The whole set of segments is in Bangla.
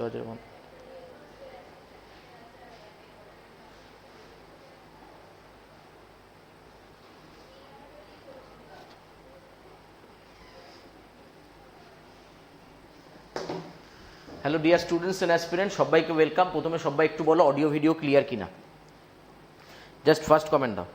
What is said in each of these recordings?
দরজা বন্ধ। Hello dear students and aspirant সবাইকে ওয়েলকাম প্রথমে সবাই একটু বলো অডিও ভিডিও ক্লিয়ার কিনা? জাস্ট ফার্স্ট কমেন্ট দাও।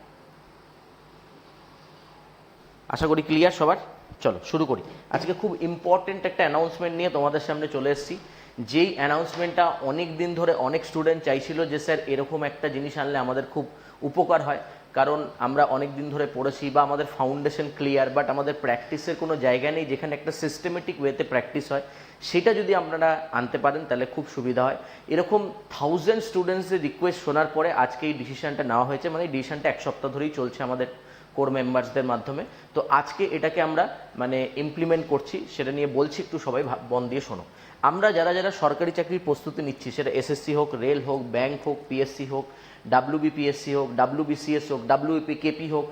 আশা করি ক্লিয়ার সবার? চলো, শুরু করি। আজকে খুব ইম্পর্টেন্ট একটা অ্যানাউন্সমেন্ট নিয়ে তোমাদের সামনে চলে এসেছি। যেই অ্যানাউন্সমেন্টটা অনেক দিন ধরে অনেক স্টুডেন্ট চাইছিল যে, স্যার, এরকম একটা জিনিস আনলে আমাদের খুব উপকার হয়। কারণ আমরা অনেক দিন ধরে পড়েছি বা আমাদের ফাউন্ডেশন ক্লিয়ার বাট আমাদের প্র্যাকটিসের কোনো জায়গা নেই যেখানে একটা সিস্টেমেটিক ওয়েতে প্র্যাকটিস হয়। সেটা যদি আপনারা আনতে পারেন, তাহলে খুব সুবিধা হয়। এরকম থাউজেন্ড স্টুডেন্টসের রিকোয়েস্ট শোনার পরে আজকে এই ডিসিশনটা নেওয়া হয়েছে। মানে এই ডিসিশনটা এক সপ্তাহ ধরেই চলছে আমাদের কোর মেম্বার্সদের মাধ্যমে। তো আজকে এটাকে আমরা মানে ইমপ্লিমেন্ট করছি। সেটা নিয়ে বলছি, একটু সবাই মন দিয়ে শোনো। আমরা যারা যারা সরকারি চাকরির প্রস্তুতি নিচ্ছি, সেটা এসএসসি হোক, রেল হোক, ব্যাংক হোক পিএসসি হোক ডাব্লিউবিপিএসসি হোক ডাব্লিউবিসিএস হোক ডাব্লিউপি কেপি হোক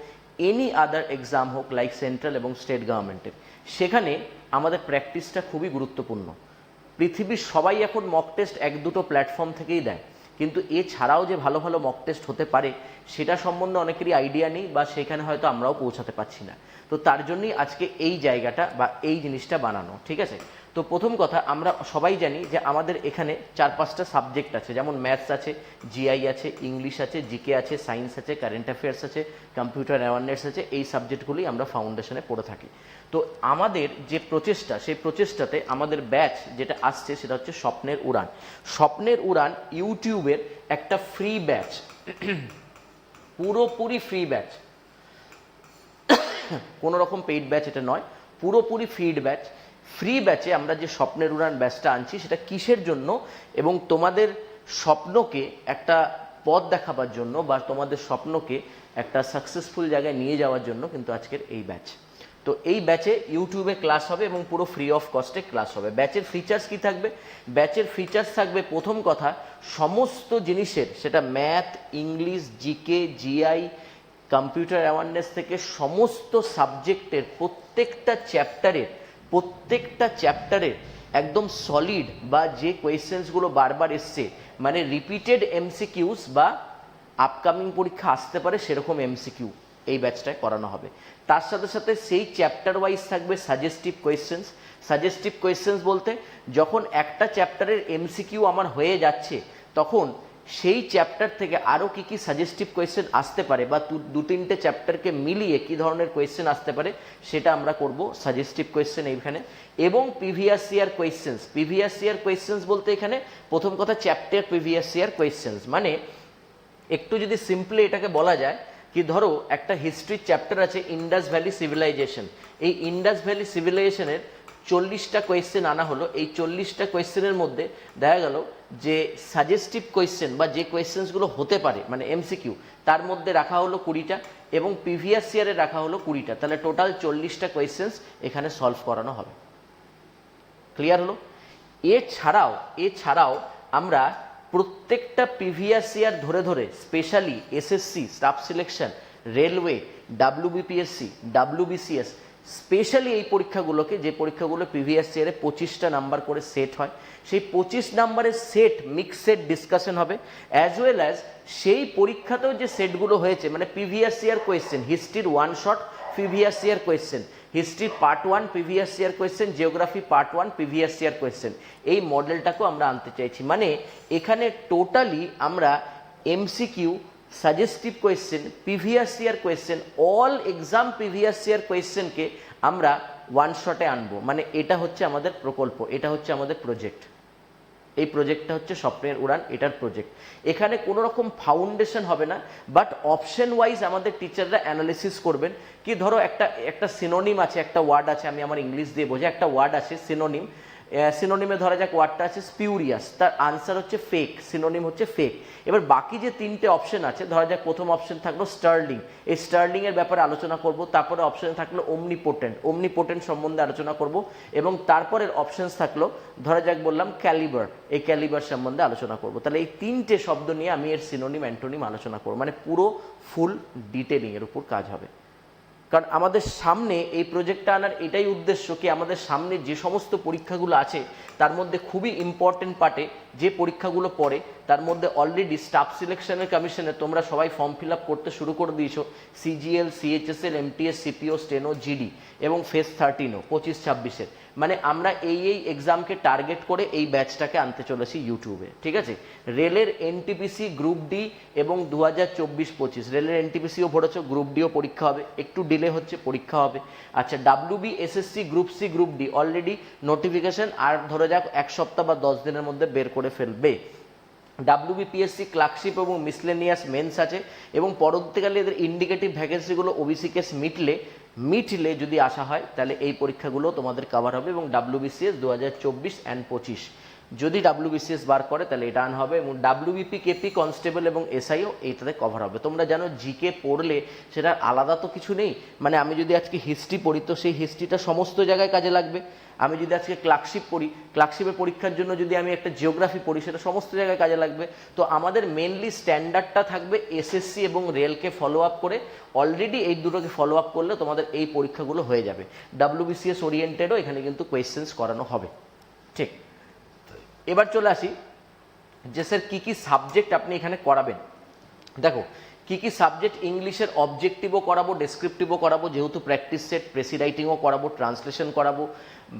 এনি আদার এক্সাম হোক লাইক সেন্ট্রাল এবং স্টেট গভর্নমেন্টের সেখানে আমাদের প্র্যাকটিসটা খুবই গুরুত্বপূর্ণ। পৃথিবীর সবাই এখন মক টেস্ট এক দুটো প্ল্যাটফর্ম থেকেই দেয়। কিন্তু এছাড়াও যে ভালো ভালো মক টেস্ট হতে পারে, সেটা সম্বন্ধে অনেকেরই আইডিয়া নেই বা সেখানে হয়তো আমরাও পৌঁছাতে পারছি না। তো তার জন্যই আজকে এই জায়গাটা বা এই জিনিসটা বানানো, ঠিক আছে? তো প্রথম কথা, আমরা সবাই জানি যে আমাদের এখানে চার পাঁচটা সাবজেক্ট আছে, যেমন ম্যাথস আছে জিআই আছে ইংলিশ আছে জিকে আছে সায়েন্স আছে কারেন্ট অ্যাফেয়ার্স আছে কম্পিউটার অ্যাওয়ারনেস আছে, এই সাবজেক্টগুলোই আমরা ফাউন্ডেশনে পড়ে থাকি। তো আমাদের যে প্রচেষ্টা, সেই প্রচেষ্টাতে আমাদের ব্যাচ যেটা আসছে সেটা হচ্ছে স্বপ্নের উড়ান। স্বপ্নের উড়ান ইউটিউবের একটা ফ্রি ব্যাচ পুরোপুরি ফ্রি ব্যাচ কোনো রকম পেইড ব্যাচ এটা নয়, পুরোপুরি ফ্রিড ব্যাচ ফ্রি ব্যাচে আমরা যে স্বপ্নের উড়ান ব্যাচটা আনছি, সেটা কিসের জন্য? এবং তোমাদের স্বপ্নকে একটা পথ দেখাবার জন্য বা তোমাদের স্বপ্নকে একটা সাকসেসফুল জায়গায় নিয়ে যাওয়ার জন্য কিন্তু আজকের এই ব্যাচ তো এই ব্যাচে ইউটিউবে ক্লাস হবে এবং পুরো ফ্রি অফ কস্টে ক্লাস হবে। ব্যাচের ফিচার্স কি থাকবে? ব্যাচের ফিচার্স থাকবে, প্রথম কথা, সমস্ত জিনিসের, সেটা math English GK GI computer awareness থেকে সমস্ত সাবজেক্টের প্রত্যেকটা চ্যাপ্টারের প্রত্যেকটা চ্যাপ্টারের একদম সলিড বা যে কোয়েশ্চেন্সগুলো বারবার এসছে মানে রিপিটেড এমসিকিউস বা আপকামিং পরীক্ষা আসতে পারে সেরকম এমসিকিউ এই ব্যাচটায় করানো হবে। তার সাথে সাথে সেই চ্যাপ্টার ওয়াইজ থাকবে সাজেস্টিভ কোয়েশ্চেন্স সাজেস্টিভ কোয়েশ্চেন্স বলতে যখন একটা চ্যাপ্টারের এমসিকিউ আমার হয়ে যাচ্ছে, তখন সেই চ্যাপ্টার থেকে আরও কি কি সাজেস্টিভ কোয়েশ্চেন আসতে পারে বা দু- তিনটে চ্যাপ্টারকে মিলিয়ে কি ধরনের কোয়েশ্চেন আসতে পারে, সেটা আমরা করব সাজেস্টিভ কোয়েশ্চেন এইখানে। এবং previous year questions previous year questions বলতে এখানে প্রথম কথা চ্যাপ্টার প্রিভিয়াস ইয়ার কোয়েশ্চেন্স মানে একটু যদি সিম্পলি এটাকে বলা যায় কি ধরো একটা হিস্ট্রির চ্যাপ্টার আছে ইন্ডাস ভ্যালি সিভিলাইজেশন এই ইন্ডাস ভ্যালি সিভিলাইজেশনের চল্লিশটা কোয়েশ্চেন আনা হলো। এই চল্লিশটা কোয়েশ্চেনের মধ্যে দেখা গেল যে সাজেস্টিভ কোয়েশ্চেন বা যে কোয়েশ্চেন্সগুলো হতে পারে মানে এমসিকিউ তার মধ্যে রাখা হলো কুড়িটা এবং প্রিভিয়াস ইয়ারে রাখা হলো কুড়িটা। তাহলে টোটাল চল্লিশটা কোয়েশ্চেন্স এখানে সলভ করানো হবে। ক্লিয়ার হলো? এছাড়াও এছাড়াও আমরা প্রত্যেকটা প্রিভিয়াস ইয়ার ধরে ধরে specially SSC staff selection railway WBPSC WBCS specially এই পরীক্ষাগুলোকে, যে পরীক্ষাগুলো প্রিভিয়াস ইয়ারে পঁচিশটা নাম্বার করে সেট হয়, সেই পঁচিশ নাম্বারের সেট মিক্স সেট ডিসকাশন হবে অ্যাজ ওয়েল অ্যাজ সেই পরীক্ষাতেও যে সেটগুলো হয়েছে মানে previous year question হিস্ট্রির one shot previous year question history part one previous year question geography part one previous year question এই মডেলটাকেও আমরা আনতে চাইছি। মানে এখানে টোটালি আমরা MCQ suggestive question previous year question all exam previous year কোয়েশ্চেনকে আমরা ওয়ান শটে আনব। মানে এটা হচ্ছে আমাদের প্রকল্প, এটা হচ্ছে আমাদের প্রজেক্ট এই প্রজেক্টটা হচ্ছে স্বপ্নের উড়ান, এটার প্রজেক্ট এখানে কোনো রকম ফাউন্ডেশন হবে না বাট অপশন ওয়াইজ আমাদের টিচাররা অ্যানালিসিস করবেন। কি ধরো একটা একটা সিনোনিম আছে, একটা ওয়ার্ড আছে, আমি আমার ইংলিশ দিয়ে বোঝা একটা ওয়ার্ড আছে সিনোনিম সিনোনিমে ধরা যাক ওয়ার্ডটা আছে স্পিউরিয়াস তার আনসার হচ্ছে ফেক সিনোনিম হচ্ছে ফেক এবার বাকি যে তিনটে অপশন আছে, ধরা যাক প্রথম অপশন থাকল স্টার্লিং এই স্টার্লিংয়ের ব্যাপারে আলোচনা করব, তারপরে অপশন থাকল অমনিপোটেন্ট অমনিপোটেন্ট সম্বন্ধে আলোচনা করব, এবং তারপরের অপশনস থাকল, ধরা যাক বললাম ক্যালিবার এই ক্যালিবার সম্বন্ধে আলোচনা করব। তাহলে এই তিনটে শব্দ নিয়ে আমি এর সিনোনিম অ্যান্টোনিম আলোচনা করব মানে পুরো ফুল ডিটেলিংয়ের উপর কাজ হবে। কারণ আমাদের সামনে এই প্রজেক্টটা আনার এটাই উদ্দেশ্য কি আমাদের সামনে যে সমস্ত পরীক্ষাগুলো আছে, তার মধ্যে খুবই ইম্পর্টেন্ট পার্টে যে পরীক্ষাগুলো পড়ে তার মধ্যে অলরেডি স্টাফ সিলেকশনের কমিশনে তোমরা সবাই ফর্ম ফিল আপ করতে শুরু করে দিয়েছ। CGL CHSL MTS CPO steno GD এবং ফেস থার্টিনও পঁচিশ ছাব্বিশের মানে আমরা এই এই এক্সামকে টার্গেট করে এই ব্যাচটাকে আনতে চলেছি ইউটিউবে ঠিক আছে? রেলের এনটিপিসি গ্রুপ ডি এবং দু হাজার চব্বিশ, পঁচিশ। রেলের এনটিপিসিও ভরেছ গ্রুপ ডিও পরীক্ষা হবে। একটু ডিলে হচ্ছে, পরীক্ষা হবে। আচ্ছা WB SSC group C group D already notification আর ধরে যাক, এক সপ্তাহ বা দশ দিনের মধ্যে বের করে ফেলবে। ডাব্লিউবিপিএসসি ক্লার্কশিপ এবং মিসলেনিয়াস মেন্স আছে এবং পরবর্তীকালে এদের ইন্ডিকেটিভ ভ্যাকেন্সিগুলো ওবিসি কেস মিটলে মিটলে যদি আসা হয়, তাহলে এই পরীক্ষাগুলো তোমাদের কভার হবে এবং ডাব্লিউবিসিএস দু হাজার চব্বিশ অ্যান্ড পঁচিশ। যদি ডাব্লিউবিসিএস বার করে, তাহলে এটা আন হবে এবং ডাব্লিউবিপি কেপি কনস্টেবল এবং এসআইও এইটাতে কভার হবে। তোমরা জানো জিকে পড়লে সেটা আলাদা তো কিছু নেই। মানে আমি যদি আজকে হিস্ট্রি পড়ি, তো সেই হিস্ট্রিটা সমস্ত জায়গায় কাজে লাগবে। আমি যদি আজকে ক্লার্কশিপ পড়ি ক্লার্কশিপের পরীক্ষার জন্য যদি আমি একটা জিওগ্রাফি পড়ি, সেটা সমস্ত জায়গায় কাজে লাগবে। তো আমাদের মেনলি স্ট্যান্ডার্ডটা থাকবে এসএসসি এবং রেলকে ফলো আপ করে। অলরেডি এই দুটোকে ফলো আপ করলে তোমাদের এই পরীক্ষাগুলো হয়ে যাবে। ডাব্লিউবিসিএস ওরিয়েন্টেডও এখানে কিন্তু কোয়েশ্চেন্স করানো হবে। ঠিক। এবার চলে আসি যে স্যার কী কী সাবজেক্ট আপনি এখানে করাবেন? দেখো কি কি সাবজেক্ট ইংলিশের অবজেক্টিভও করাবো ডেসক্রিপটিভও করাবো, যেহেতু প্র্যাকটিস সেট প্রেসি রাইটিংও করাবো ট্রান্সলেশন করাবো,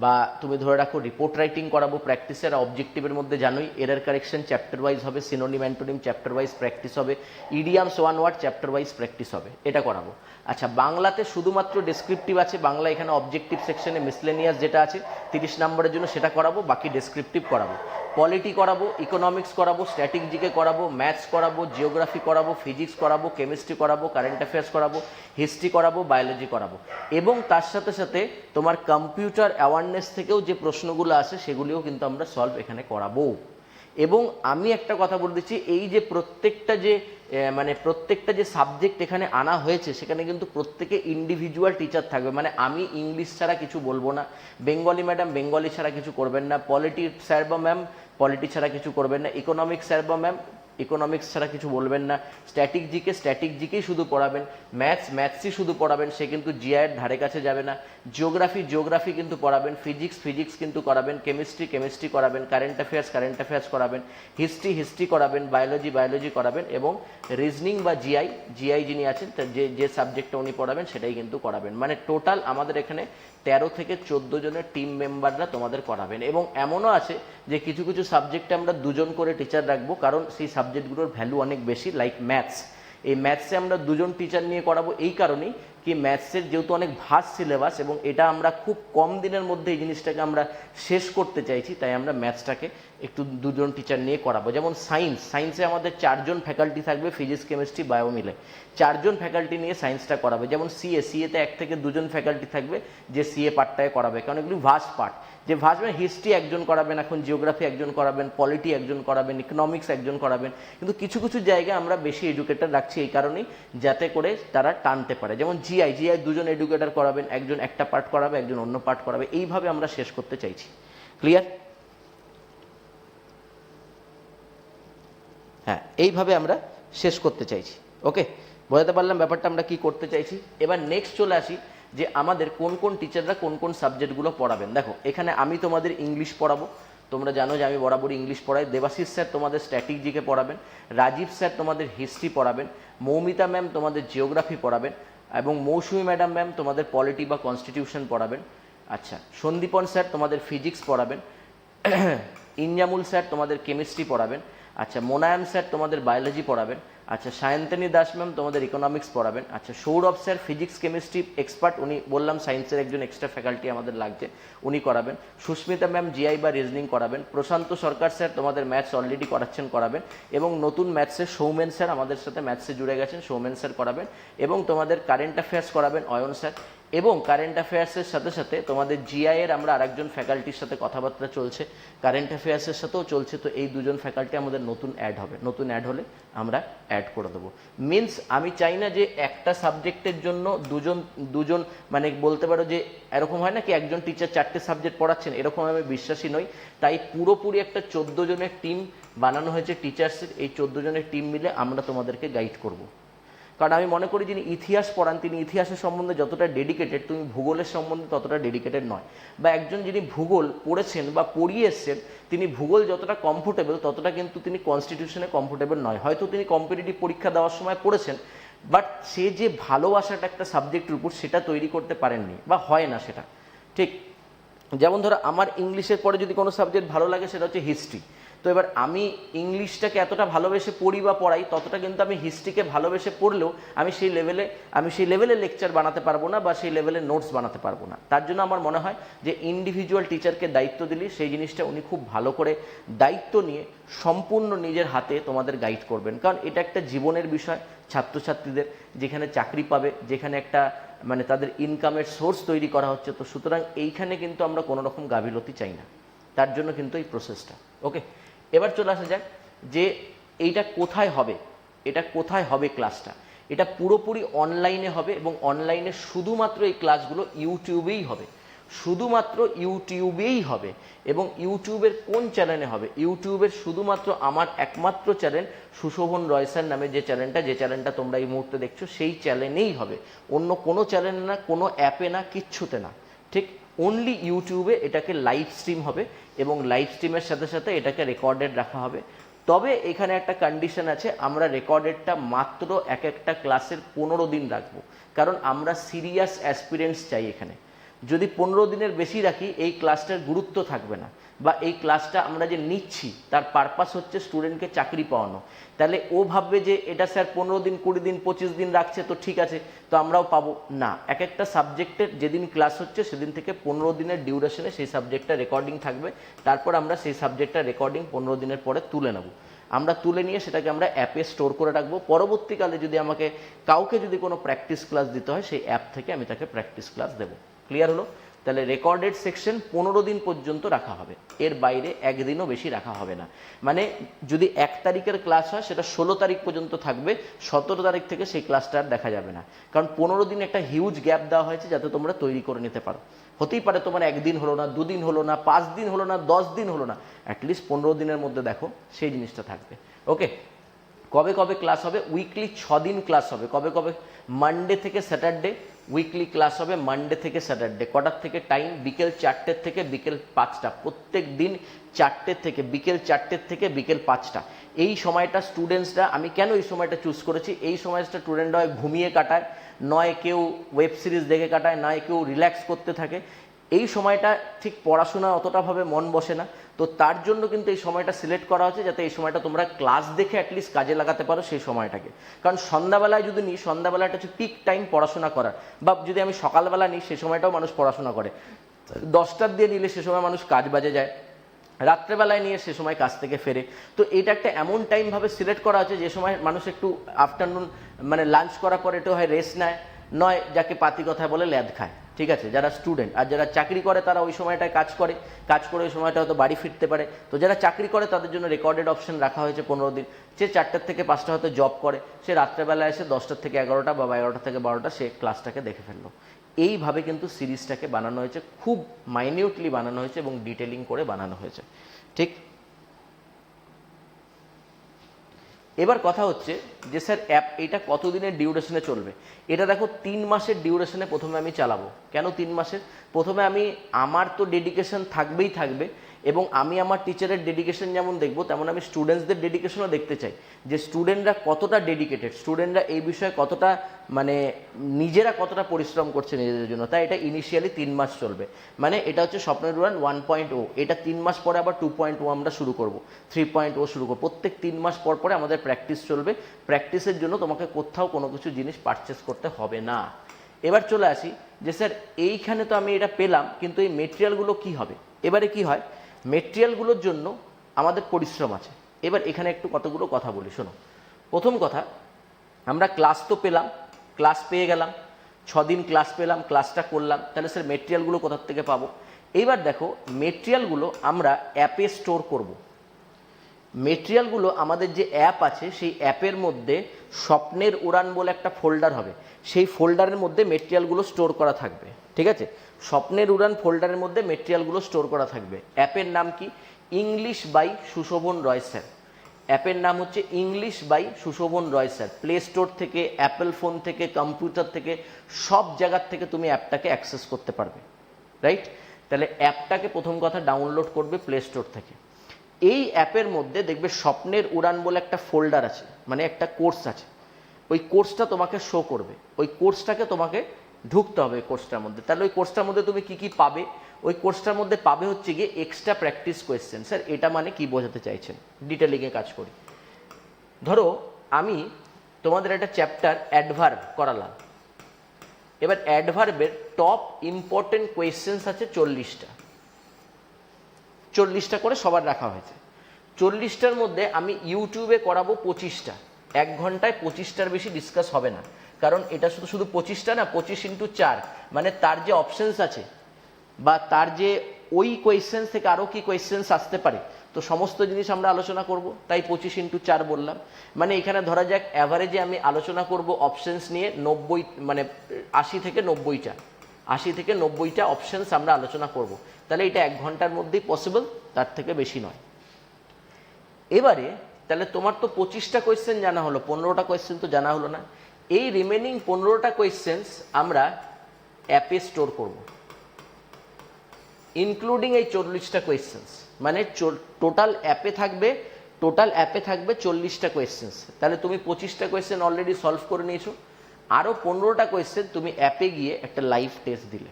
বা তুমি ধরে রাখো রিপোর্ট রাইটিং করাবো প্র্যাকটিসের অবজেক্টিভের মধ্যে জানোই এরার কারেকশন চ্যাপ্টার ওয়াইজ হবে synonym antonym chapter wise practice হবে idioms one word chapter wise practice হবে, এটা করাবো। আচ্ছা বাংলাতে শুধুমাত্র ডেসক্রিপটিভ আছে, বাংলা এখানে অবজেক্টিভ সেকশনে মিসলেনিয়াস যেটা আছে, তিরিশ নম্বরের জন্য সেটা করাবো, বাকি ডেসক্রিপটিভ করাবো। পলিটি করাবো ইকোনমিক্স করাবো স্ট্যাটিক জিকে করাবো ম্যাথস করাবো জিওগ্রাফি করাবো ফিজিক্স করাবো কেমিস্ট্রি করাবো কারেন্ট অ্যাফেয়ার্স করাবো হিস্ট্রি করাবো বায়োলজি করাবো। এবং তার সাথে সাথে তোমার কম্পিউটার অ্যাওয়ারনেস থেকেও যে প্রশ্নগুলো আসে সেগুলিও কিন্তু আমরা সলভ এখানে করাবো। এবং আমি একটা কথা বলে দিচ্ছি, এই যে প্রত্যেকটা যে মানে প্রত্যেকটা যে সাবজেক্ট এখানে আনা হয়েছে, সেখানে কিন্তু প্রত্যেকে ইন্ডিভিজুয়াল টিচার থাকবে। মানে আমি ইংলিশ ছাড়া কিছু বলব না বেঙ্গলি ম্যাডাম বেঙ্গলি ছাড়া কিছু করবেন না পলিটি স্যার বা ম্যাম পলিটি ছাড়া কিছু করবেন না। ইকোনমিক্স স্যার বা ম্যাম ইকোনমিক্স ছাড়া কিছু বলবেন না। স্ট্যাটিক জিকে স্ট্যাটিক জিকেই শুধু পড়াবেন। ম্যাথস ম্যাথসই শুধু পড়াবেন, সে কিন্তু জিআইয়ের ধারে কাছে যাবে না। জিওগ্রাফি জিওগ্রাফি কিন্তু পড়াবেন। ফিজিক্স ফিজিক্স কিন্তু করাবেন। কেমিস্ট্রি কেমিস্ট্রি করাবেন। কারেন্ট অ্যাফেয়ার্স কারেন্ট অ্যাফেয়ার্স করাবেন। হিস্ট্রি হিস্ট্রি করাবেন। বায়োলজি বায়োলজি করাবেন এবং রিজনিং বা জিআই জিআই যিনি আছেন যে যে সাবজেক্টটা উনি পড়াবেন, সেটাই কিন্তু করাবেন। মানে টোটাল আমাদের এখানে তেরো থেকে চোদ্দ জনের টিম মেম্বাররা তোমাদের করাবেন এবং এমনও আছে যে কিছু কিছু সাবজেক্টে আমরা দুজন করে টিচার রাখব, কারণ সেই সাবজেক্টগুলোর ভ্যালু অনেক বেশি লাইক ম্যাথস এই ম্যাথসে আমরা দুজন টিচার নিয়ে করাবো, এই কারণেই কি ম্যাথসের যেহেতু অনেক ভাস সিলেবাস এবং এটা আমরা খুব কম দিনের মধ্যে এই জিনিসটাকে আমরা শেষ করতে চাইছি, তাই আমরা ম্যাথসটাকে একটু দুজন টিচার নিয়ে করাবো। যেমন সায়েন্স সায়েন্সে আমাদের চারজন ফ্যাকাল্টি থাকবে ফিজিক্স কেমিস্ট্রি বায়ো মিলে। চারজন ফ্যাকাল্টি নিয়ে সায়েন্সটা করাবে। যেমন সিএ সিএতে এক থেকে দুজন ফ্যাকাল্টি থাকবে, যে সিএ পার্টটায় করাবে। কারণ এগুলি ভাস পার্ট যে ভাস মানে হিস্ট্রি একজন করাবেন, এখন জিওগ্রাফি একজন করাবেন পলিটি একজন করাবেন ইকোনমিক্স একজন করাবেন। কিন্তু কিছু কিছু জায়গায় আমরা বেশি এডুকেটর রাখছি এই কারণেই, যাতে করে তারা টানতে পারে। যেমন জিআই জিআই দুজন এডুকেটর করাবেন, একজন একটা পার্ট করাবে, একজন অন্য পার্ট করাবে। এইভাবে আমরা শেষ করতে চাইছি। ক্লিয়ার হ্যাঁ এইভাবে আমরা শেষ করতে চাইছি। ওকে বোঝাতে পারলাম ব্যাপারটা আমরা কি করতে চাইছি? এবার নেক্সট চলে আসি যে আমাদের কোন কোন টিচাররা কোন কোন সাবজেক্টগুলো পড়াবেন। দেখো, এখানে আমি তোমাদের ইংলিশ পড়াবো। তোমরা জানো যে আমি বরাবরই ইংলিশ পড়াই। দেবাশিস স্যার তোমাদের স্ট্র্যাটেজিকে পড়াবেন। রাজীব স্যার তোমাদের হিস্ট্রি পড়াবেন। মৌমিতা ম্যাম তোমাদের জিওগ্রাফি পড়াবেন। এবং মৌসুমী ম্যাডাম ম্যাম তোমাদের পলিটি বা কনস্টিটিউশন পড়াবেন। আচ্ছা সন্দীপন স্যার তোমাদের ফিজিক্স পড়াবেন। ইঞ্জামুল স্যার তোমাদের কেমিস্ট্রি পড়াবেন। আচ্ছা মোনায়াম স্যার তোমাদের বায়োলজি পড়াবেন। আচ্ছা সায়ন্তনী দাস ম্যাম, তোমাদের ইকোনমিক্স পড়াবেন। আচ্ছা Sourav sir physics chemistry expert উনি বললাম সায়েন্সের একজন এক্সট্রা ফ্যাকাল্টি আমাদের লাগছে, উনি করাবেন। সুস্মিতা ম্যাম জিআই বা রিজনিং করাবেন। প্রশান্ত সরকার স্যার, তোমাদের ম্যাথস অলরেডি করাচ্ছেন, করাবেন। এবং নতুন ম্যাথসে সৌমেন স্যার আমাদের সাথে ম্যাথসে জুড়ে গেছেন, সৌমেন স্যার করাবেন। এবং তোমাদের কারেন্ট অ্যাফেয়ার্স করাবেন, অয়ন স্যার। এবং কারেন্ট অ্যাফেয়ার্সের সাথে সাথে তোমাদের জিআই এর আমরা আরেকজন ফ্যাকাল্টির সাথে কথাবার্তা চলছে। কারেন্ট অ্যাফেয়ার্সের সাথেও চলছে, তো এই দুজন ফ্যাকাল্টি আমাদের নতুন অ্যাড হবে। নতুন অ্যাড হলে আমরা অ্যাড করে দেবো। মিনস আমি চাই না যে একটা সাবজেক্টের জন্য দুজন দুজন মানে বলতে পারো যে এরকম হয় না কি একজন টিচার চারটে সাবজেক্ট পড়াচ্ছেন, এরকম আমি বিশ্বাসী নই। তাই পুরোপুরি একটা চোদ্দ জনের টিম বানানো হয়েছে টিচার্সের এই চোদ্দ জনের টিম মিলে আমরা তোমাদেরকে গাইড করব। কারণ আমি মনে করি যিনি ইতিহাস পড়ান, তিনি ইতিহাসের সম্বন্ধে যতটা ডেডিকেটেড তুমি ভূগোলের সম্বন্ধে ততটা ডেডিকেটেড নয়। বা একজন যিনি ভূগোল পড়েছেন বা পড়িয়ে এসছেন, তিনি ভূগোল যতটা কমফোর্টেবল ততটা কিন্তু তিনি কনস্টিটিউশনে কমফোর্টেবল নয়। হয়তো তিনি কম্পিটিটিভ পরীক্ষা দেওয়ার সময় পড়েছেন বাট সে যে ভালোবাসাটা একটা সাবজেক্টের উপর সেটা তৈরি করতে পারেননি, বা হয় না সেটা। ঠিক? যেমন ধরো, আমার ইংলিশের পরে যদি কোনো সাবজেক্ট ভালো লাগে, সেটা হচ্ছে হিস্ট্রি তো এবার আমি ইংলিশটাকে এতটা ভালোবেসে পড়ি বা পড়াই, ততটা কিন্তু আমি হিস্ট্রিকে ভালোবেসে পড়লেও আমি সেই লেভেলে, আমি সেই লেভেলে লেকচার বানাতে পারব না বা সেই লেভেলে নোটস বানাতে পারব না। তার জন্য আমার মনে হয় যে ইন্ডিভিজুয়াল টিচারকে দায়িত্ব দিলে সেই জিনিসটা উনি খুব ভালো করে দায়িত্ব নিয়ে সম্পূর্ণ নিজের হাতে তোমাদের গাইড করবেন। কারণ এটা একটা জীবনের বিষয় ছাত্রছাত্রীদের, যেখানে চাকরি পাবে, যেখানে একটা মানে তাদের ইনকামের সোর্স তৈরি করা হচ্ছে। তো সুতরাং এইখানে কিন্তু আমরা কোনো রকম গাফিলতি চাই না। তার জন্য কিন্তু এই প্রসেসটা ওকে এবার চলে আসা যাক যে এইটা কোথায় হবে, এটা কোথায় হবে ক্লাসটা। এটা পুরোপুরি অনলাইনে হবে এবং অনলাইনে শুধুমাত্র এই ক্লাসগুলো ইউটিউবেই হবে। শুধুমাত্র ইউটিউবেই হবে এবং ইউটিউবের কোন চ্যানেলে হবে? ইউটিউবের শুধুমাত্র আমার একমাত্র চ্যানেল সুশোভন রয়সার নামে যে চ্যানেলটা যে চ্যানেলটা তোমরা এই মুহূর্তে দেখছ, সেই চ্যানেলেই হবে। অন্য কোনো চ্যানেলে না, কোনো অ্যাপে না, কিচ্ছুতে না। ঠিক অনলি ইউটিউবে এটাকে লাইভ স্ট্রিম হবে এবং লাইভ স্ট্রিমের সাথে সাথে এটাকে রেকর্ডেড রাখা হবে। তবে এখানে একটা কন্ডিশন আছে, আমরা রেকর্ডেডটা মাত্র এক একটা ক্লাসের পনেরো দিন রাখব। কারণ আমরা সিরিয়াস অ্যাসপিরেন্টস চাই এখানে। যদি পনেরো দিনের বেশি রাখি, এই ক্লাসটার গুরুত্ব থাকবে না। বা এই ক্লাসটা আমরা যে নিচ্ছি, তার পারপাস হচ্ছে স্টুডেন্টকে চাকরি পাওয়ানো। তাহলে ও ভাববে যে, এটা স্যার পনেরো দিন, কুড়ি দিন, পঁচিশ দিন রাখছে, তো ঠিক আছে, তো আমরাও পাবো। না এক একটা সাবজেক্টের যেদিন ক্লাস হচ্ছে, সেদিন থেকে পনেরো দিনের ডিউরেশনে সেই সাবজেক্টটা রেকর্ডিং থাকবে। তারপর আমরা সেই সাবজেক্টটা রেকর্ডিং পনেরো দিনের পরে তুলে নেব। আমরা তুলে নিয়ে সেটাকে আমরা অ্যাপে স্টোর করে রাখব। পরবর্তীকালে যদি আমাকে কাউকে যদি কোনো প্র্যাকটিস ক্লাস দিতে হয়, সেই অ্যাপ থেকে আমি তাকে প্র্যাকটিস ক্লাস দেবো। ক্লিয়ার হলো? তাহলে রেকর্ডেড সেকশন পনেরো দিন পর্যন্ত রাখা হবে। এর বাইরে একদিনও বেশি রাখা হবে না। মানে যদি এক তারিখের ক্লাস হয়, সেটা ষোলো তারিখ পর্যন্ত থাকবে। সতেরো তারিখ থেকে সেই ক্লাসটা আর দেখা যাবে না। কারণ পনেরো দিন একটা হিউজ গ্যাপ দেওয়া হয়েছে যাতে তোমরা তৈরি করে নিতে পারো। হতেই পারে তোমার একদিন হলো না, দুদিন হলো না, পাঁচ দিন হলো না, দশ দিন হলো না। অ্যাটলিস্ট পনেরো দিনের মধ্যে দেখো, সেই জিনিসটা থাকবে। ওকে কবে কবে ক্লাস হবে? উইকলি দিন ক্লাস হবে। কবে কবে? মানডে থেকে স্যাটারডে উইকলি ক্লাস হবে মানডে থেকে স্যাটারডে কটার থেকে টাইম বিকেল চারটের থেকে বিকেল পাঁচটা। প্রত্যেক দিন চারটের থেকে, বিকেল চারটের থেকে বিকেল পাঁচটা। এই সময়টা স্টুডেন্টসরা আমি কেন এই সময়টা চুজ করেছি? এই সময়টা স্টুডেন্টরা হয় ঘুমিয়ে কাটায়, নয় কেউ ওয়েব সিরিজ দেখে কাটায়, নয় কেউ রিল্যাক্স করতে থাকে। এই সময়টা ঠিক পড়াশোনা অতটাভাবে মন বসে না। তো তার জন্য কিন্তু এই সময়টা সিলেক্ট করা হচ্ছে যাতে এই সময়টা তোমরা ক্লাস দেখে অ্যাটলিস্ট কাজে লাগাতে পারো সেই সময়টাকে। কারণ সন্ধ্যাবেলায় যদি নিই সন্ধ্যাবেলাটা হচ্ছে পিক টাইম পড়াশোনা করার। বা যদি আমি সকালবেলা নিই সে সময়টাও মানুষ পড়াশোনা করে। দশটার দিয়ে নিলে সে সময় মানুষ কাজ বাজে যায়। রাত্রেবেলায় নিয়ে সে সময় কাজ থেকে ফেরে। তো এটা একটা এমন টাইমভাবে সিলেক্ট করা আছে যে সময় মানুষ একটু আফটারনুন মানে লাঞ্চ করার পর একটু হয় রেস্ট নেয়। নয় যাকে পাতি কথায় বলে ল্যাদ খায়। ঠিক আছে? যারা স্টুডেন্ট আর যারা চাকরি করে তারা ওই সময়টায় কাজ করে। কাজ করে ওই সময়টা হয়তো বাড়ি ফিরতে পারে। তো যারা চাকরি করে তাদের জন্য রেকর্ডেড অপশন রাখা হয়েছে পনেরো দিন। সে চারটার থেকে পাঁচটা হয়তো জব করে। সে রাত্রেবেলা এসে দশটার থেকে এগারোটা বা এগারোটা থেকে বারোটা সে ক্লাসটাকে দেখে ফেলল। এইভাবে কিন্তু সিরিজটাকে বানানো হয়েছে। খুব মাইনিউটলি বানানো হয়েছে এবং ডিটেলিং করে বানানো হয়েছে। ঠিক? এবার কথা হচ্ছে যে, স্যার, অ্যাপ এটা কতদিনের ডিউরেশনে চলবে? এটা দেখো, তিন মাসের ডিউরেশনে প্রথমে আমি চালাবো। কেন তিন মাসের? প্রথমে আমি, আমার তো ডেডিকেশন থাকবেই থাকবে। এবং আমি আমার টিচারের ডেডিকেশন যেমন দেখব, তেমন আমি স্টুডেন্টসদের ডেডিকেশনও দেখতে চাই। যে স্টুডেন্টরা কতটা ডেডিকেটেড স্টুডেন্টরা এই বিষয়ে কতটা মানে নিজেরা কতটা পরিশ্রম করছে নিজেদের জন্য। তাই এটা ইনিশিয়ালি তিন মাস চলবে। মানে এটা হচ্ছে স্বপ্নের উড়ান ওয়ান পয়েন্ট ও এটা তিন মাস পরে আবার টু পয়েন্ট ও আমরা শুরু করব। থ্রি পয়েন্ট ও শুরু করব। প্রত্যেক তিন মাস পর পরে আমাদের প্র্যাকটিস চলবে। প্র্যাকটিসের জন্য তোমাকে কোথাও কোনো কিছু জিনিস পারচেস করতে হবে না। এবার চলে আসি যে, স্যার, এইখানে তো আমি এটা পেলাম, কিন্তু এই মেটেরিয়ালগুলো কি হবে? এবারে কি হয়? মেটেরিয়ালগুলোর জন্য আমাদের পরিশ্রম আছে। এবার এখানে একটু কতগুলো কথা বলি, শোনো। প্রথম কথা, আমরা ক্লাস তো পেলাম ক্লাস পেয়ে গেলাম, ছদিন ক্লাস পেলাম ক্লাসটা করলাম, তাহলে স্যার মেটেরিয়ালগুলো কোথার থেকে পাবো? এইবার দেখো, মেটেরিয়ালগুলো আমরা অ্যাপে স্টোর করব। মেটেরিয়ালগুলো আমাদের যে অ্যাপ আছে, সেই অ্যাপের মধ্যে স্বপ্নের উড়ান বলে একটা ফোল্ডার হবে। সেই ফোল্ডারের মধ্যে মেটেরিয়ালগুলো স্টোর করা থাকবে, ঠিক আছে? স্বপ্নের উড়ান ফোল্ডারের মধ্যে মেটেরিয়ালগুলো স্টোর করা থাকবে। অ্যাপের নাম কি? English by Sushobhan Roy sir. অ্যাপের নাম হচ্ছে English by Sushobhan Roy sir. Play store থেকে, অ্যাপেল ফোন থেকে, কম্পিউটার থেকে, সব জায়গার থেকে তুমি অ্যাপটাকে অ্যাক্সেস করতে পারবে। রাইট? তাহলে অ্যাপটাকে প্রথম কথা ডাউনলোড করবে প্লে স্টোর থেকে। এই অ্যাপের মধ্যে দেখবে স্বপ্নের উড়ান বলে একটা ফোল্ডার আছে মানে একটা কোর্স আছে। ওই কোর্সটা তোমাকে শো করবে। ওই কোর্সটাকে তোমাকে ঢুকতে হবে কোর্সটার মধ্যে। তাহলে ওই কোর্সটার মধ্যে তুমি কি কি পাবে? ওই কোর্সটার মধ্যে পাবে হচ্ছে গিয়ে এক্সট্রা প্র্যাকটিস কোয়েশ্চেন স্যার এটা মানে কি বোঝাতে চাইছেন? ডিটেলিংয়ে কাজ করি। ধরো, আমি তোমাদের একটা চ্যাপ্টার অ্যাডভার্ব করালাম। এবার অ্যাডভার্বের টপ ইম্পর্টেন্ট কোয়েশ্চেন্স আছে চল্লিশটা। চল্লিশটা করে সবার রাখা হয়েছে। চল্লিশটার মধ্যে আমি ইউটিউবে করাবো পঁচিশটা। এক ঘন্টায় পঁচিশটার বেশি ডিসকাস হবে না। কারণ এটা শুধু শুধু পঁচিশটা না, পঁচিশ ইন্টু চার। মানে তার যে অপশনস আছে বা তার যে ওই কোয়েশ্চেন্স থেকে আরও কি কোয়েশ্চেন্স আসতে পারে, তো সমস্ত জিনিস আমরা আলোচনা করব। তাই পঁচিশ ইন্টু চার বললাম। মানে এখানে ধরা যাক অ্যাভারেজে আমি আলোচনা করব অপশনস নিয়ে নব্বই মানে আশি থেকে নব্বইটা। আশি থেকে নব্বইটা অপশনস আমরা আলোচনা করব। তাহলে এটা এক ঘণ্টার মধ্যেই পসিবল তার থেকে বেশি নয়। এবারে তাহলে তোমার তো পঁচিশটা কোয়েশ্চেন জানা হলো, পনেরোটা কোয়েশ্চেন তো জানা হলো না। এই রিমেনিং পনেরোটা কোয়েশ্চেন্স আমরা অ্যাপে স্টোর করব। ইনক্লুডিং এই চল্লিশটা কোয়েশ্চেন্স মানে টোটাল অ্যাপে থাকবে টোটাল অ্যাপে থাকবে চল্লিশটা কোয়েশ্চেন্স তাহলে তুমি পঁচিশটা কোয়েশ্চেন অলরেডি সলভ করে নিয়েছো। আরও পনেরোটা কোয়েশ্চেন তুমি অ্যাপে গিয়ে একটা লাইভ টেস্ট দিলে।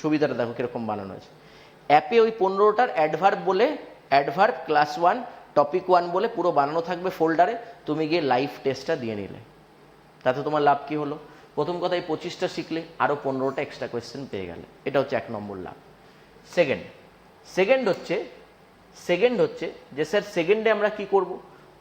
সুবিধাটা দেখো কীরকম বানানো আছে। অ্যাপে ওই পনেরোটার অ্যাডভার্ব বলে adverb class one topic one বলে পুরো বানানো থাকবে ফোল্ডারে তুমি গিয়ে লাইভ টেস্টটা দিয়ে নিলে। তাতে তোমার লাভ কি হলো? প্রথম কথা এই পঁচিশটা শিখলে আরও পনেরোটা এক্সট্রা কোয়েশ্চেন পেয়ে গেলে। এটা হচ্ছে এক নম্বর লাভ। সেকেন্ড সেকেন্ড হচ্ছে সেকেন্ড হচ্ছে যে স্যার সেকেন্ডে আমরা কি করব?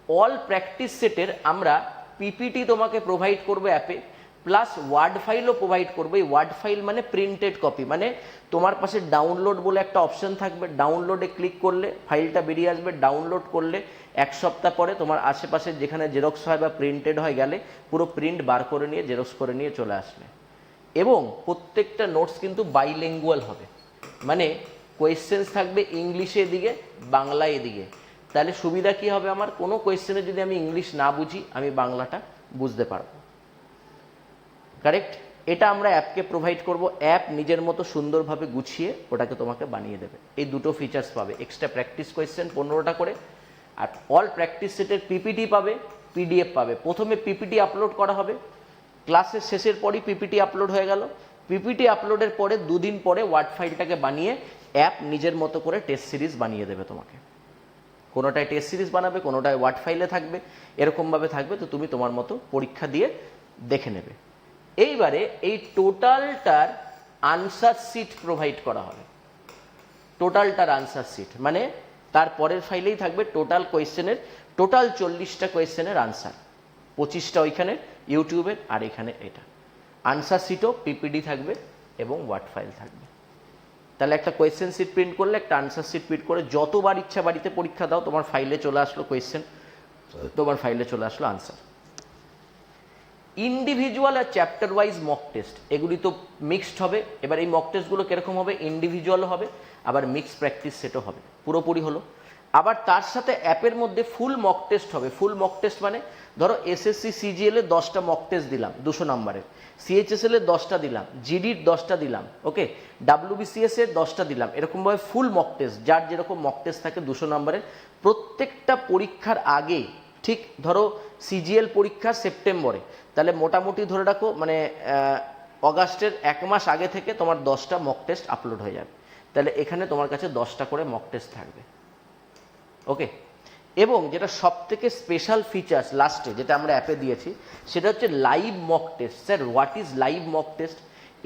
অল প্র্যাকটিস সেটের আমরা পিপিটি তোমাকে প্রোভাইড করব অ্যাপে প্লাস ওয়ার্ড ফাইলও প্রোভাইড করব। এই ওয়ার্ড ফাইল মানে প্রিন্টেড কপি মানে তোমার পাশে ডাউনলোড বলে একটা অপশন থাকবে। ডাউনলোডে ক্লিক করলে ফাইলটা বেরিয়ে আসবে ডাউনলোড করলে এক সপ্তাহ পরে তোমার আশেপাশে যেখানে জেরক্স হয় বা প্রিন্টেড হয় গেলে, পুরো প্রিন্ট বার করে নিয়ে জেরক্স করে নিয়ে চলে আসবে। এবং প্রত্যেকটা নোটস কিন্তু বাইলিঙ্গুয়াল হবে। মানে কোয়েশ্চেন্স থাকবে ইংলিশে এদিকে, বাংলা এদিকে। তাহলে সুবিধা কি হবে আমার? কোনো কোয়েশ্চেনে যদি আমি ইংলিশ না বুঝি, আমি বাংলাটা বুঝতে পারব। কারেক্ট এটা আমরা অ্যাপকে প্রোভাইড করব। অ্যাপ নিজের মতো সুন্দরভাবে গুছিয়ে ওটাকে তোমাকে বানিয়ে দেবে। এই দুটো ফিচার্স পাবে। এক্সট্রা প্র্যাকটিস কোয়েশ্চেন পনেরোটা করে, আর অল প্র্যাকটিস সেটের পিপিটি পাবে পিডিএফ পাবে। প্রথমে পিপিটি আপলোড করা হবে। ক্লাসের শেষের পরই পিপিটি আপলোড হয়ে গেল। পিপিটি আপলোডের পরে দুদিন পরে ওয়ার্ড ফাইলটাকে বানিয়ে অ্যাপ নিজের মতো করে টেস্ট সিরিজ বানিয়ে দেবে তোমাকে। কোনোটায় টেস্ট সিরিজ বানাবে, কোনোটায় ওয়ার্ড ফাইলে থাকবে। এরকমভাবে থাকবে, তো তুমি তোমার মতো পরীক্ষা দিয়ে দেখে নেবে। এইবারে এই টোটালটার আনসার সিট প্রোভাইড করা হবে। টোটালটার আনসার সিট মানে তার পরের ফাইলেই থাকবে টোটাল কোয়েশ্চেনের টোটাল চল্লিশটা কোয়েশ্চেনের আনসার। পঁচিশটা ওইখানে ইউটিউবের আর এখানে এটা। আনসার সিটও পিপিডি থাকবে এবং ওয়ার্ড ফাইল থাকবে। তাহলে একটা কোয়েশ্চেন সিট প্রিন্ট করলে একটা আনসার সিট প্রিন্ট করে যতবার ইচ্ছা বাড়িতে পরীক্ষা দাও তোমার ফাইলে চলে আসলো কোয়েশ্চেন তোমার ফাইলে চলে আসলো আনসার। ইন্ডিভিজুয়াল আর চ্যাপ্টার ওয়াইজ মক টেস্ট এগুলি তো মিক্সড হবে। এবার এই মক টেস্টগুলো কীরকম হবে? ইন্ডিভিজুয়াল হবে, আবার মিক্স প্র্যাকটিস সেটও হবে। পুরোপুরি হলো। আবার তার সাথে অ্যাপের মধ্যে ফুল মক টেস্ট হবে। ফুল মক টেস্ট মানে ধরো এসএসসি সিজিএল দশটা মক টেস্ট দিলাম দুশো নম্বরের। সিএইচএসএল এর দশটা দিলাম জিডির দশটা দিলাম ওকে ডাব্লিউবিসিএস এর দশটা দিলাম। এরকমভাবে ফুল মক টেস্ট যার যেরকম মক টেস্ট থাকে দুশো নম্বরের, প্রত্যেকটা পরীক্ষার আগে, ঠিক ধরো সিজিএল পরীক্ষা সেপ্টেম্বরে। তাহলে মোটামুটি ধরে রাখো মানে অগাস্টের এক মাস আগে থেকে তোমার দশটা মক টেস্ট আপলোড হয়ে যাবে। তাহলে এখানে তোমার কাছে দশটা করে মক টেস্ট থাকবে। ওকে এবং যেটা সব থেকে স্পেশাল ফিচার্স লাস্টে যেটা আমরা অ্যাপে দিয়েছি, সেটা হচ্ছে live mock test sir what is live mock test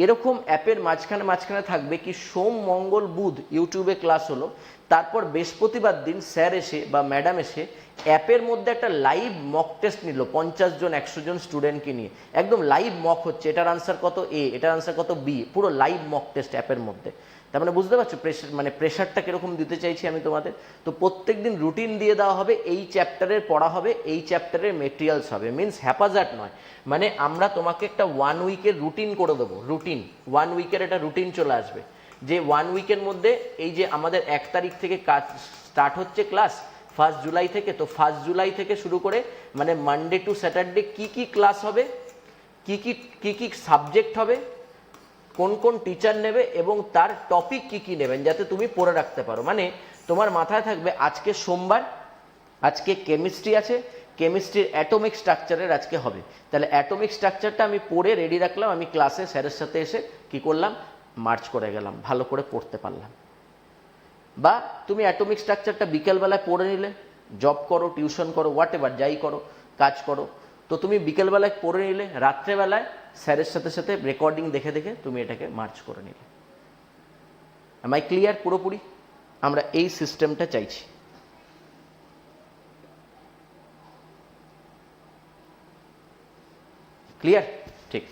এরকম অ্যাপের মাঝখানে মাঝখানে থাকবে কি সোম, মঙ্গল, বুধ ইউটিউবে ক্লাস হলো। তারপর বৃহস্পতিবার দিন স্যার এসে বা ম্যাডাম এসে অ্যাপের মধ্যে একটা লাইভ মক টেস্ট নিল, পঞ্চাশ জন, একশো জন স্টুডেন্টকে নিয়ে। একদম লাইভ মক হচ্ছে, এটার আনসার কত এ এটার আনসার কত বি পুরো লাইভ মক টেস্ট অ্যাপের মধ্যে। তার মানে বুঝতে পারছ প্রেশার মানে প্রেশারটা কীরকম দিতে চাইছি আমি তোমাদের? তো প্রত্যেক দিন রুটিন দিয়ে দেওয়া হবে, এই চ্যাপ্টারের পড়া হবে, এই চ্যাপ্টারের মেটেরিয়ালস হবে। মিনস হ্যাপাজার্ট নয়। মানে আমরা তোমাকে একটা ওয়ান উইকের রুটিন করে দেবো রুটিন ওয়ান উইকের একটা রুটিন চলে আসবে। যে ওয়ান উইকের মধ্যে এই যে আমাদের এক তারিখ থেকে কাজ স্টার্ট হচ্ছে ক্লাস ফার্স্ট জুলাই থেকে, তো ফার্স্ট জুলাই থেকে শুরু করে মানে মানডে টু স্যাটারডে কি কি ক্লাস হবে, কি কি কি কি সাবজেক্ট হবে, কোন কোন টিচার নেবে এবং তার টপিক কি কি নেবেন যাতে তুমি পড়ে রাখতে পারো। মানে তোমার মাথায় থাকবে আজকে সোমবার, আজকে কেমিস্ট্রি আছে কেমিস্ট্রির অ্যাটমিক স্ট্রাকচারের আজকে হবে। তাহলে অ্যাটমিক স্ট্রাকচারটা আমি পড়ে রেডি রাখলাম, আমি ক্লাসে স্যারের সাথে এসে কি করলাম মার্চ করে গেলাম, ভালো করে পড়তে পারলাম। বা তুমি অ্যাটমিক স্ট্রাকচারটা বিকেলবেলায় পড়ে নিলে জব করো টিউশন করো হোয়াট এভার যাই করো, কাজ করো, তো তুমি বিকেলবেলায় পড়ে নিলে, রাত্রেবেলায় স্যারের সাথে সাথে রেকর্ডিং দেখে দেখে তুমি এটাকে মার্চ করে নিলে। আই ক্লিয়ার পুরোপুরি? আমরা এই সিস্টেমটা চাইছি। ক্লিয়ার ঠিক।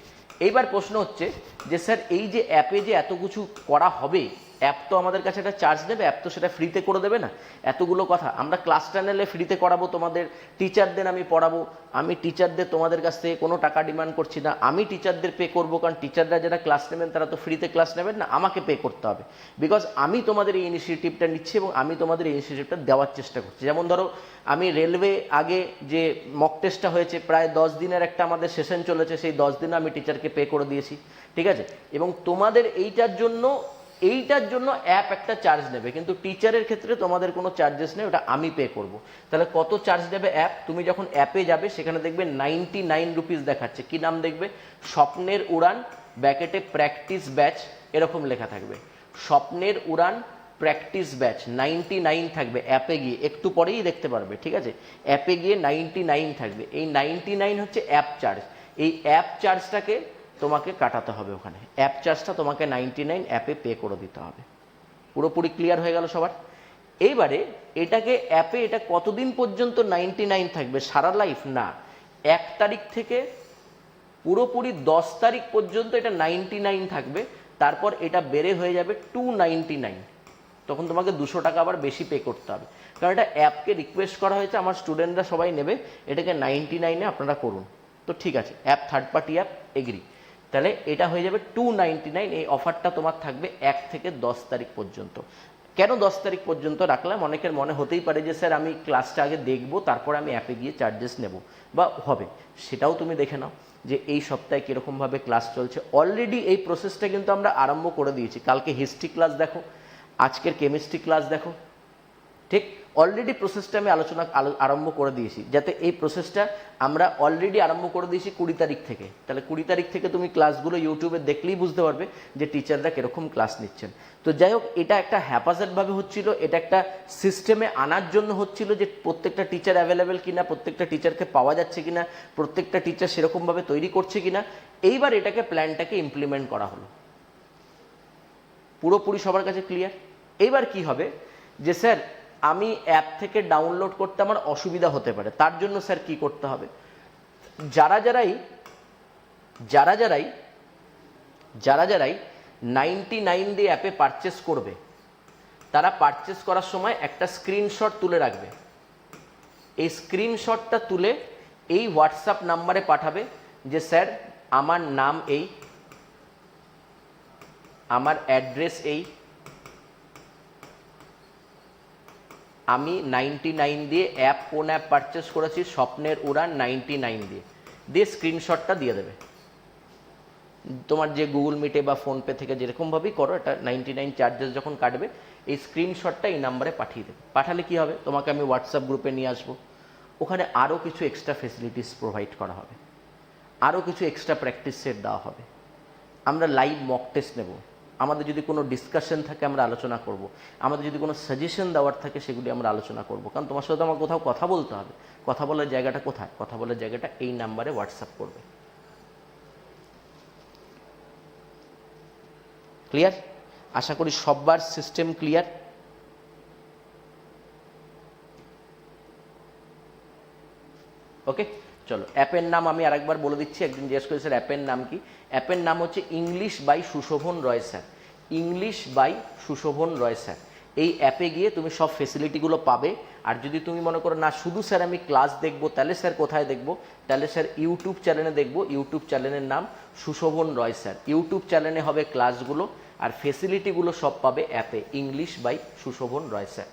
এইবার প্রশ্ন হচ্ছে যে স্যার এই যে অ্যাপে যে এত কিছু করা হবে অ্যাপ তো আমাদের কাছে একটা চার্জ নেবে অ্যাপ তো সেটা ফ্রিতে করে দেবে না? এতগুলো কথা। আমরা ক্লাস চ্যানেলে ফ্রিতে করাবো, তোমাদের টিচারদের আমি পড়াবো। আমি টিচারদের তোমাদের কাছ থেকে কোনো টাকা ডিমান্ড করছি না। আমি টিচারদের পে করব, কারণ টিচাররা যারা ক্লাস নেবেন, তারা তো ফ্রিতে ক্লাস নেবেন না। আমাকে পে করতে হবে। বিকজ আমি তোমাদের এই ইনিশিয়েটিভটা নিচ্ছি এবং আমি তোমাদের এই ইনিশিয়েটিভটা দেওয়ার চেষ্টা করছি। যেমন ধরো, আমি রেলওয়ে আগে যে মক টেস্টটা হয়েছে, প্রায় দশ দিনের একটা আমাদের সেশন চলেছে, সেই দশ দিনে আমি টিচারকে পে করে দিয়েছি। ঠিক আছে? এবং তোমাদের এইটার জন্য এইটার জন্য অ্যাপ একটা চার্জ নেবে। কিন্তু টিচারের ক্ষেত্রে তোমাদের কোনো চার্জেস নেই, ওটা আমি পে করব। তাহলে কত চার্জ নেবে অ্যাপ তুমি যখন অ্যাপে যাবে, সেখানে দেখবে নাইনটি নাইন রুপিস দেখাচ্ছে। কি নাম দেখবে? স্বপ্নের উড়ান ব্যাকেটে প্র্যাকটিস ব্যাচ এরকম লেখা থাকবে। স্বপ্নের উড়ান প্র্যাকটিস ব্যাচ নাইনটি নাইন থাকবে অ্যাপে গিয়ে। একটু পরেই দেখতে পারবে, ঠিক আছে? অ্যাপে গিয়ে নাইনটি নাইন থাকবে। এই নাইনটি নাইন হচ্ছে অ্যাপ চার্জ এই অ্যাপ চার্জটাকে তোমাকে কাটাতে হবে ওখানে। অ্যাপ চার্জটা তোমাকে নাইনটি নাইন অ্যাপে পে করে দিতে হবে। পুরোপুরি ক্লিয়ার হয়ে গেল সবার? এইবারে এটাকে অ্যাপে এটা কতদিন পর্যন্ত নাইনটি নাইন থাকবে? সারা লাইফ না। এক তারিখ থেকে পুরোপুরি দশ তারিখ পর্যন্ত এটা নাইনটি নাইন থাকবে। তারপর এটা বেড়ে হয়ে যাবে টু নাইনটি নাইন তখন তোমাকে দুশো টাকা আবার বেশি পে করতে হবে। কারণ এটা অ্যাপকে রিকোয়েস্ট করা হয়েছে, আমার স্টুডেন্টরা সবাই নেবে। এটাকে নাইনটি নাইনে আপনারা করুন। তো ঠিক আছে app third party app agree তাহলে এটা হয়ে যাবে টু এই অফারটা তোমার থাকবে এক থেকে দশ তারিখ পর্যন্ত। কেন দশ তারিখ পর্যন্ত রাখলাম? অনেকের মনে হতেই পারে যে, স্যার, আমি ক্লাসটা আগে দেখব, তারপর আমি অ্যাপে গিয়ে চার্জেস নেব। বা হবে। সেটাও তুমি দেখে নাও যে, এই সপ্তাহে কীরকমভাবে ক্লাস চলছে। অলরেডি এই প্রসেসটা কিন্তু আমরা আরম্ভ করে দিয়েছি। কালকে হিস্ট্রি ক্লাস দেখো, আজকের কেমিস্ট্রি ক্লাস দেখো। ঠিক অলরেডি প্রসেসটা আমি আলোচনা আরম্ভ করে দিয়েছি, যাতে এই প্রসেসটা আমরা অলরেডি আরম্ভ করে দিয়েছি কুড়ি তারিখ থেকে। তাহলে কুড়ি তারিখ থেকে তুমি ক্লাসগুলো ইউটিউবে দেখলেই বুঝতে পারবে যে টিচাররা কীরকম ক্লাস নিচ্ছেন। তো যাই হোক, এটা একটা হ্যাপাজেটভাবে হচ্ছিল, এটা একটা সিস্টেমে আনার জন্য হচ্ছিল যে প্রত্যেকটা টিচার অ্যাভেলেবেল কিনা, প্রত্যেকটা টিচারকে পাওয়া যাচ্ছে কিনা, প্রত্যেকটা টিচার সেরকমভাবে তৈরি করছে কিনা, এইবার এটাকে প্ল্যানটাকে ইমপ্লিমেন্ট করা হলো। পুরোপুরি সবার কাছে ক্লিয়ার এইবার কি হবে? যে স্যার আমি অ্যাপ থেকে ডাউনলোড করতে আমার অসুবিধা হতে পারে। তার জন্য স্যার কি করতে হবে? যারা যারাই যারা যারাই যারা যারাই নাইনটি নাইন দিয়ে অ্যাপে পারচেস করবে, তারা পারচেস করার সময় একটা স্ক্রিনশট তুলে রাখবে। এই স্ক্রিনশটটা তুলে এই হোয়াটসঅ্যাপ নাম্বারে পাঠাবে যে, স্যার, আমার নাম এই, আমার অ্যাড্রেস এই আমি নাইনটি নাইন দিয়ে অ্যাপ কোন অ্যাপ পারচেস করেছি, স্বপ্নের উড়ান নাইনটি নাইন দিয়ে। দিয়ে স্ক্রিনশটটা দিয়ে দেবে। তোমার যে গুগল মিটে বা ফোনপে থেকে যেরকমভাবেই করো, এটা নাইনটি নাইন চার্জেস যখন কাটবে, এই স্ক্রিনশটটা এই নাম্বারে পাঠিয়ে দেবে। পাঠালে কি হবে? তোমাকে আমি হোয়াটসঅ্যাপ গ্রুপে নিয়ে আসব। ওখানে আরও কিছু এক্সট্রা ফেসিলিটিস প্রোভাইড করা হবে। আরও কিছু এক্সট্রা প্র্যাকটিস সেট দেওয়া হবে। আমরা লাইভ মক টেস্ট নেব। আমাদের যদি কোনো ডিসকাশন থাকে, আমরা আলোচনা করব। আমাদের যদি কোনো সাজেশন দেওয়ার থাকে, সেগুলি আমরা আলোচনা করব। কারণ তোমার সাথে আমার কোথাও কথা বলতে হবে। কথা বলার জায়গাটা কোথায়? কথা বলার জায়গাটা এই নাম্বারে হোয়াটসঅ্যাপ করবে। ক্লিয়ার আশা করি সববার সিস্টেম ক্লিয়ার ওকে চলো, অ্যাপের নাম আমি আরেকবার বলে দিচ্ছি একদিন জিজ্ঞেস করি স্যার, অ্যাপের নাম কি? অ্যাপের নাম হচ্ছে English by Sushovan Roy sir. English by Sushovan Roy sir. এই অ্যাপে গিয়ে তুমি সব ফেসিলিটিগুলো পাবে। আর যদি তুমি মনে করো, না, শুধু স্যার আমি ক্লাস দেখব, তাহলে স্যার কোথায় দেখব? তাহলে স্যার ইউটিউব চ্যানেলে দেখব। ইউটিউব চ্যানেলের নাম সুশোভন রয় স্যার। ইউটিউব চ্যানেলে হবে ক্লাসগুলো আর ফেসিলিটিগুলো সব পাবে অ্যাপে, English by Sushovan Roy sir.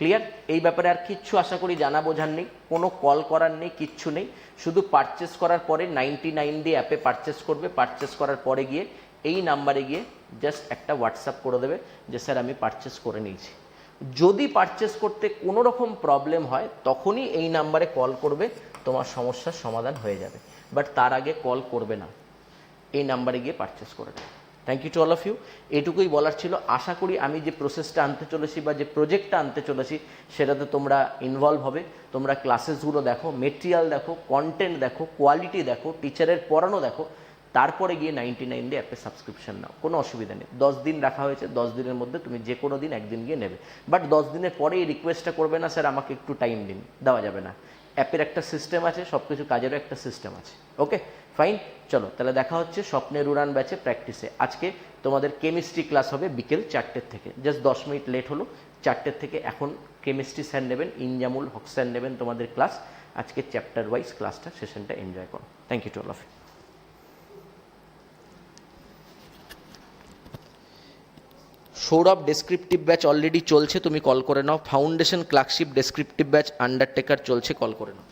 Clear এই ব্যাপারে আর কিচ্ছু আশা করি জানা বোঝার নেই, কোনো কল করার নেই, কিচ্ছু নেই। শুধু পারচেস করার পরে নাইনটি নাইন দিয়ে অ্যাপে পারচেস করবে পারচেস করার পরে গিয়ে এই নাম্বারে গিয়ে জাস্ট একটা হোয়াটসঅ্যাপ করে দেবে যে, স্যার, আমি পারচেস করে নিয়েছি। যদি পারচেস করতে কোনো রকম প্রবলেম হয়, তখনই এই নাম্বারে কল করবে, তোমার সমস্যার সমাধান হয়ে যাবে। বাট তার আগে কল করবে না, এই নাম্বারে গিয়ে পারচেস করে নেবে thank you to all of you এটুকুই বলার ছিল। আশা করি আমি যে প্রসেসটা আনতে চলেছি বা যে প্রজেক্টটা আনতে চলেছি, সেটাতে তোমরা ইনভলভ হবে। তোমরা ক্লাসেসগুলো দেখো মেটেরিয়াল দেখো কন্টেন্ট দেখো কোয়ালিটি দেখো টিচারের পড়ানো দেখো। তারপরে গিয়ে নাইনটি নাইন দিয়ে অ্যাপে সাবস্ক্রিপশন নাও। কোনো অসুবিধা নেই। দশ দিন রাখা হয়েছে। দশ দিনের মধ্যে তুমি যে কোনো দিন একদিন গিয়ে নেবে। বাট দশ দিনের পরে এই রিকোয়েস্টটা করবে না, স্যার, আমাকে একটু টাইম দিন। দেওয়া যাবে না। অ্যাপের একটা সিস্টেম আছে সব কিছু কাজেরও একটা সিস্টেম আছে। ওকে ফাইন চলো, তাহলে দেখা হচ্ছে স্বপ্নের উড়ান ব্যাচে প্র্যাকটিসে আজকে তোমাদের কেমিস্ট্রি ক্লাস হবে বিকেল চারটের থেকে। জাস্ট দশ মিনিট লেট হলো, চারটের থেকে এখন কেমিস্ট্রি স্যার নেবেন, ইনজামুল হক স্যার নেবেন তোমাদের ক্লাস আজকে চ্যাপ্টার ওয়াইজ ক্লাসটা সেশনটা এনজয় করো। Thank you to all of Sourav descriptive batch already চলছে, তুমি কল করে নাও। Foundation clerkship descriptive batch undertaker চলছে কল করে নাও।